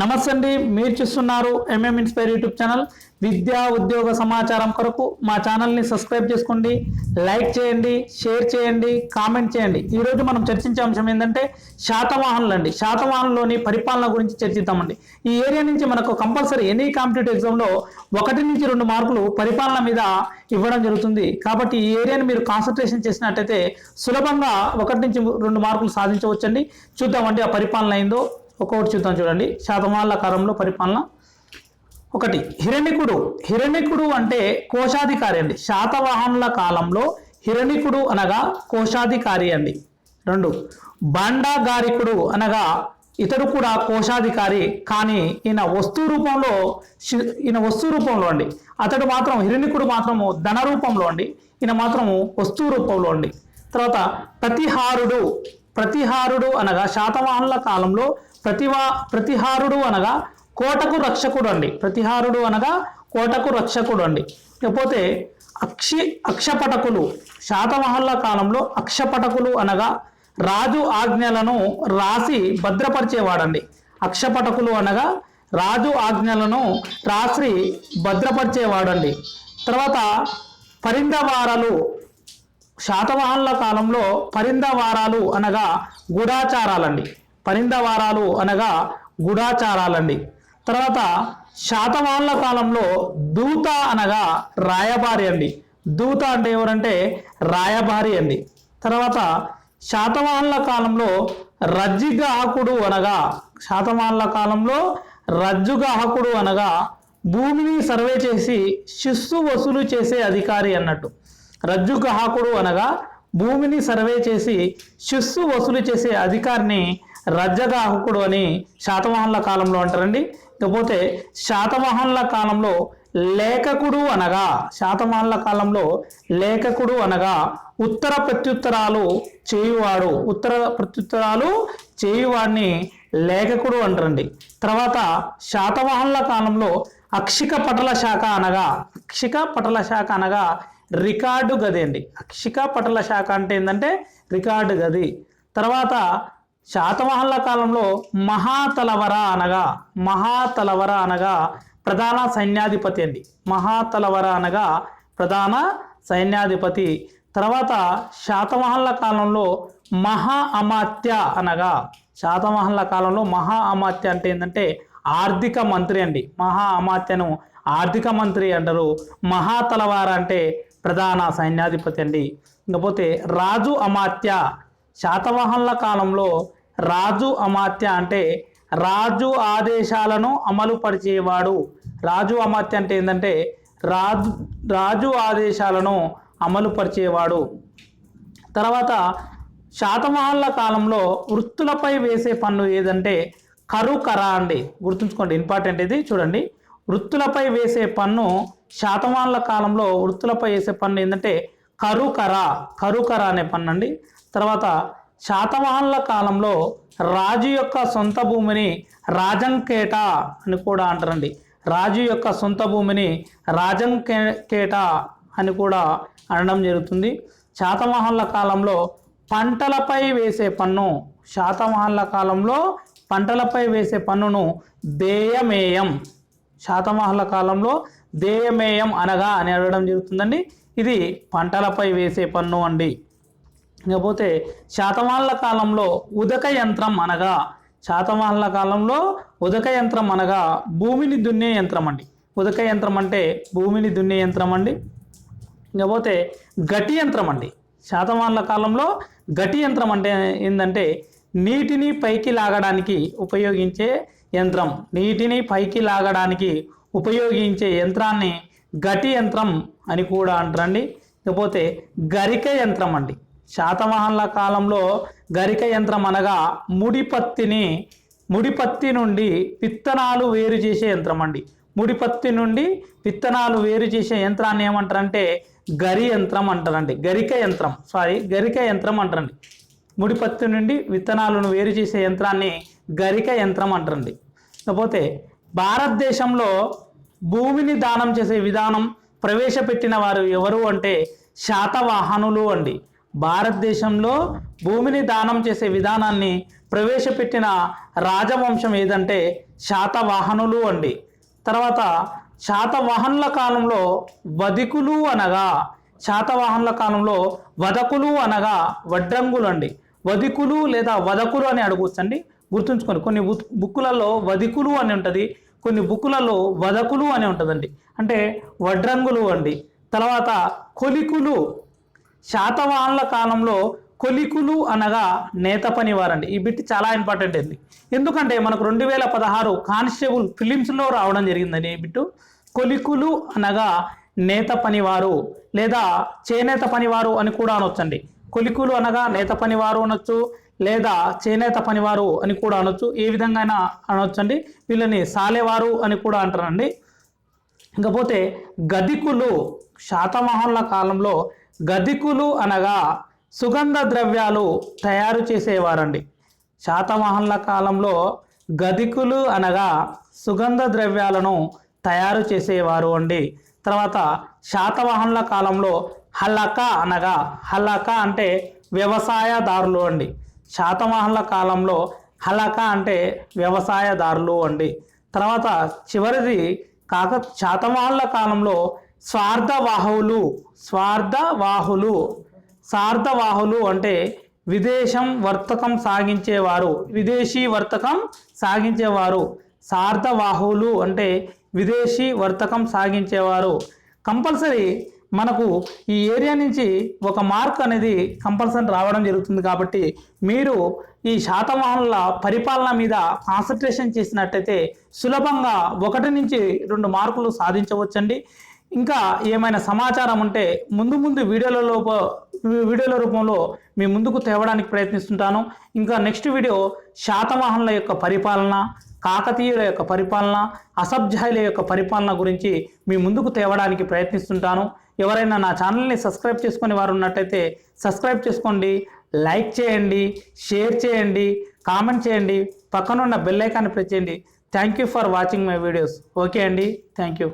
నమస్తే అండి మీరు చూస్తున్నారు ఎంఎం ఇన్స్పైర్ యూట్యూబ్ ఛానల్ విద్యా ఉద్యోగ సమాచారం కొరకు మా ఛానల్ని సబ్స్క్రైబ్ చేసుకోండి. లైక్ చేయండి షేర్ చేయండి కామెంట్ చేయండి. ఈరోజు మనం చర్చించే అంశం ఏంటంటే శాతవాహనులు అండి శాతవాహనులోని పరిపాలన గురించి చర్చిద్దామండి. ఈ ఏరియా నుంచి మనకు కంపల్సరీ ఎనీ కాంపిటేటివ్ ఎగ్జామ్లో ఒకటి నుంచి రెండు మార్కులు పరిపాలన మీద ఇవ్వడం జరుగుతుంది. కాబట్టి ఈ ఏరియాని మీరు కాన్సన్ట్రేషన్ చేసినట్టయితే సులభంగా ఒకటి నుంచి రెండు మార్కులు సాధించవచ్చండి. చూద్దామండి ఆ పరిపాలన అయిందో ఒక్కొక్కటి చూద్దాం చూడండి. శాతమాల కాలంలో పరిపాలన ఒకటి. హిరణికుడు హిరణికుడు అంటే కోశాధికారి అండి. శాతవాహనుల కాలంలో హిరణికుడు అనగా కోశాధికారి అండి. రెండు. బాండాగారికుడు అనగా ఇతడు కూడా కోశాధికారి కానీ ఈయన వస్తు రూపంలో ఈయన వస్తు రూపంలో అండి. అతడు మాత్రం హిరణికుడు మాత్రము ధన రూపంలో అండి. ఈయన మాత్రము వస్తు రూపంలో అండి. తర్వాత ప్రతిహారుడు. ప్రతిహారుడు అనగా శాతవాహనుల కాలంలో ప్రతివా ప్రతిహారుడు అనగా కోటకు రక్షకుడు అండి. ప్రతిహారుడు అనగా కోటకు రక్షకుడు అండి. లేకపోతే అక్షి అక్షపటకులు శాతమహల్ల కాలంలో అక్షపటకులు అనగా రాజు ఆజ్ఞలను రాసి భద్రపరిచేవాడండి. అక్షపటకులు అనగా రాజు ఆజ్ఞలను రాసి భద్రపరిచేవాడండి. తర్వాత పరిందవారలు శాతవాహనుల కాలంలో పరిందవారాలు అనగా గూఢాచారాలండి పరిందవారాలు అనగా గుడాచారాలండి తర్వాత శాతవాహనుల కాలంలో దూత అనగా రాయబారి అండి. దూత అంటే ఎవరంటే రాయబారి అండి. తర్వాత శాతవాహనుల కాలంలో రజ్జిగాహకుడు అనగా శాతవాహనుల కాలంలో రజ్జుగాహకుడు అనగా భూమిని సర్వే చేసి శిస్సు వసూలు చేసే అధికారి అన్నట్టు. రజ్జుగాహకుడు అనగా భూమిని సర్వే చేసి శిస్సు వసూలు చేసే అధికారిని రజ్జదాహకుడు అని శాతవాహనుల కాలంలో అంటారండి. ఇకపోతే శాతవాహనుల కాలంలో లేఖకుడు అనగా శాతవాహనుల కాలంలో లేఖకుడు అనగా ఉత్తర ప్రత్యుత్తరాలు చేయువాడు ఉత్తర ప్రత్యుత్తరాలు చేయువాడిని లేఖకుడు అంటారండి. తర్వాత శాతవాహనుల కాలంలో అక్షిక పటల శాఖ అనగా అక్షిక పటల శాఖ అనగా రికార్డు గది అండి. అక్షిక పటల శాఖ అంటే ఏంటంటే రికార్డు గది. తర్వాత శాతవాహనుల కాలంలో మహాతలవర అనగా మహాతలవర అనగా ప్రధాన సైన్యాధిపతి అండి. మహాతలవర అనగా ప్రధాన సైన్యాధిపతి. తర్వాత శాతవాహనుల కాలంలో మహా అమాత్య అనగా శాతవాహనుల కాలంలో మహా అమాత్య అంటే ఏంటంటే ఆర్థిక మంత్రి అండి. మహా అమాత్యను ఆర్థిక మంత్రి అంటారు. మహాతలవార అంటే ప్రధాన సైన్యాధిపతి అండి. ఇకపోతే రాజు అమాత్య శాతవాహనుల కాలంలో రాజు అమాత్య అంటే రాజు ఆదేశాలను అమలు పరిచేవాడు. రాజు అమాత్య అంటే ఏంటంటే రాజు రాజు ఆదేశాలను అమలు పరిచేవాడు. తర్వాత శాతవాహనుల కాలంలో వృత్తులపై వేసే పన్ను ఏదంటే కరుకర అండి. గుర్తుంచుకోండి ఇంపార్టెంట్ ఇది చూడండి. వృత్తులపై వేసే పన్ను శాతవాహనుల కాలంలో వృత్తులపై వేసే పన్ను ఏంటంటే కరుకర కరుకర అనే పన్ను అండి. తర్వాత శాతవాహనుల కాలంలో రాజు యొక్క సొంత భూమిని రాజంకేట అని కూడా అంటారండి. రాజు యొక్క సొంత భూమిని రాజంకే కేట అని కూడా అనడం జరుగుతుంది. శాతవాహనుల కాలంలో పంటలపై వేసే పన్ను శాతవాహనుల కాలంలో పంటలపై వేసే పన్నును దేయమేయం. శాతవాహనుల కాలంలో దేయమేయం అనగా అని అడగడం జరుగుతుందండి. ఇది పంటలపై వేసే పన్ను అండి. ఇకపోతే శాతవాహనుల కాలంలో ఉదక యంత్రం అనగా శాతవాహనుల కాలంలో ఉదక యంత్రం అనగా భూమిని దున్నే యంత్రం అండి. ఉదక యంత్రం అంటే భూమిని దున్నే యంత్రం అండి. ఇకపోతే గటి యంత్రం అండి. శాతవాహనుల కాలంలో గటి యంత్రం అంటే ఏంటంటే నీటిని పైకి లాగడానికి ఉపయోగించే యంత్రం. నీటిని పైకి లాగడానికి ఉపయోగించే యంత్రాన్ని గటి యంత్రం అని కూడా అంటారండి. ఇకపోతే గరిక యంత్రం అండి. శాతవాహనుల కాలంలో గరిక యంత్రం అనగా ముడిపత్తిని ముడిపత్తి నుండి విత్తనాలు వేరు చేసే యంత్రం అండి. ముడిపత్తి నుండి విత్తనాలు వేరు చేసే యంత్రాన్ని ఏమంటారంటే గరి యంత్రం అంటారండి. గరిక యంత్రం సారీ గరిక యంత్రం అంటారండి. ముడిపత్తి నుండి విత్తనాలను వేరు చేసే యంత్రాన్ని గరిక యంత్రం అంటారండి. కాకపోతే భారతదేశంలో భూమిని దానం చేసే విధానం ప్రవేశపెట్టిన వారు ఎవరు అంటే శాతవాహనులు అండి. భారతదేశంలో భూమిని దానం చేసే విధానాన్ని ప్రవేశపెట్టిన రాజవంశం ఏదంటే శాతవాహనులు అండి. తర్వాత శాతవాహనుల కాలంలో వధికులు అనగా శాతవాహనుల కాలంలో వదకులు అనగా వడ్రంగులు అండి. వధికులు లేదా వదకులు అని అడగవచ్చండి. గుర్తుంచుకోండి కొన్ని బుక్కులలో వధికులు అని ఉంటుంది కొన్ని బుక్కులలో వదకులు అని ఉంటుందండి. అంటే వడ్రంగులు అండి. తర్వాత కొలికులు శాతవాహనుల కాలంలో కొలికులు అనగా నేత పనివారండి. ఈ బిట్ చాలా ఇంపార్టెంట్ అండి. ఎందుకంటే మనకు రెండు వేల పదహారు కానిస్టేబుల్ ఫిలిమ్స్లో రావడం జరిగిందండి ఈ బిట్టు. కొలికులు అనగా నేత పనివారు లేదా చేనేత పనివారు అని కూడా అనొచ్చండి. కొలికులు అనగా నేత పనివారు అనొచ్చు లేదా చేనేత పనివారు అని కూడా అనొచ్చు. ఏ విధంగా అయినా అనొచ్చండి. వీళ్ళని సాలేవారు అని కూడా అంటారండి. ఇకపోతే గదికులు శాతవాహనుల కాలంలో గదికులు అనగా సుగంధ ద్రవ్యాలు తయారు చేసేవారండి. శాతవాహనుల కాలంలో గదికులు అనగా సుగంధ ద్రవ్యాలను తయారు చేసేవారు అండి. తర్వాత శాతవాహనుల కాలంలో హల్లక అనగా హల్లక అంటే వ్యవసాయదారులు అండి. శాతవాహనుల కాలంలో హలక అంటే వ్యవసాయదారులు అండి. తర్వాత చివరిది కాక శాతవాహనుల కాలంలో స్వార్థవాహువులు స్వార్థవాహులు. సార్థవాహులు అంటే విదేశం వర్తకం సాగించేవారు విదేశీ వర్తకం సాగించేవారు. సార్థవాహువులు అంటే విదేశీ వర్తకం సాగించేవారు. కంపల్సరీ మనకు ఈ ఏరియా నుంచి ఒక మార్క్ అనేది కంపల్సరీ రావడం జరుగుతుంది కాబట్టి మీరు ఈ శాతవాహనుల పరిపాలన మీద కాన్సన్ట్రేషన్ చేసినట్టయితే సులభంగా ఒకటి నుంచి రెండు మార్కులు సాధించవచ్చండి. ఇంకా ఏమైనా సమాచారం ఉంటే ముందు ముందు వీడియోలలో వీడియోల రూపంలో మీ ముందుకు తేవడానికి ప్రయత్నిస్తుంటాను. ఇంకా నెక్స్ట్ వీడియో శాతవాహనుల యొక్క పరిపాలన కాకతీయుల యొక్క పరిపాలన అసభ్యాయుల యొక్క పరిపాలన గురించి మీ ముందుకు తేవడానికి ప్రయత్నిస్తుంటాను. ఎవరైనా నా ఛానల్ని సబ్స్క్రైబ్ చేసుకునే వారు ఉన్నట్టయితే సబ్స్క్రైబ్ చేసుకోండి లైక్ చేయండి షేర్ చేయండి కామెంట్ చేయండి పక్కనున్న బెల్ ఐకాన్ని ప్రెస్ చేయండి. Thank you for watching my videos. Okay అండి. Thank you.